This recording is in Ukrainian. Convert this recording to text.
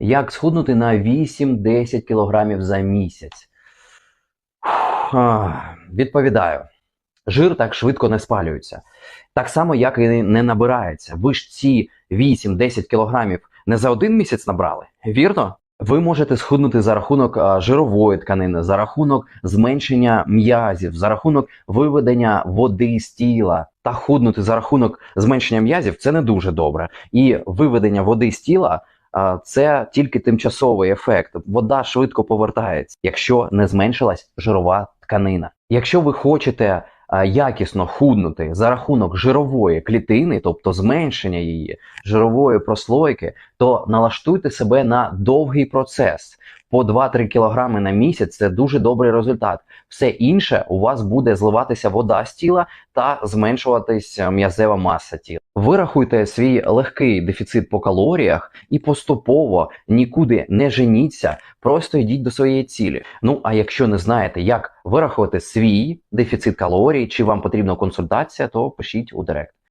Як схуднути на 8-10 кілограмів за місяць? Відповідаю. Жир так швидко не спалюється. Так само, як і не набирається. Ви ж ці 8-10 кілограмів не за один місяць набрали, вірно? Ви можете схуднути за рахунок жирової тканини, за рахунок зменшення м'язів, за рахунок виведення води з тіла. Та худнути за рахунок зменшення м'язів це не дуже добре. І виведення води з тіла це тільки тимчасовий ефект. Вода швидко повертається, якщо не зменшилась жирова тканина. Якщо ви хочете якісно худнути за рахунок жирової клітини, тобто зменшення її жирової прослойки, то налаштуйте себе на довгий процес. По 2-3 кілограми на місяць це дуже добрий результат. Все інше у вас буде зливатися вода з тіла та зменшуватись е, м'язева маса тіла. Вирахуйте свій легкий дефіцит по калоріях і поступово нікуди не женіться, просто йдіть до своєї цілі. Ну а якщо не знаєте, як вирахувати свій дефіцит калорій, чи вам потрібна консультація, то пишіть у директ.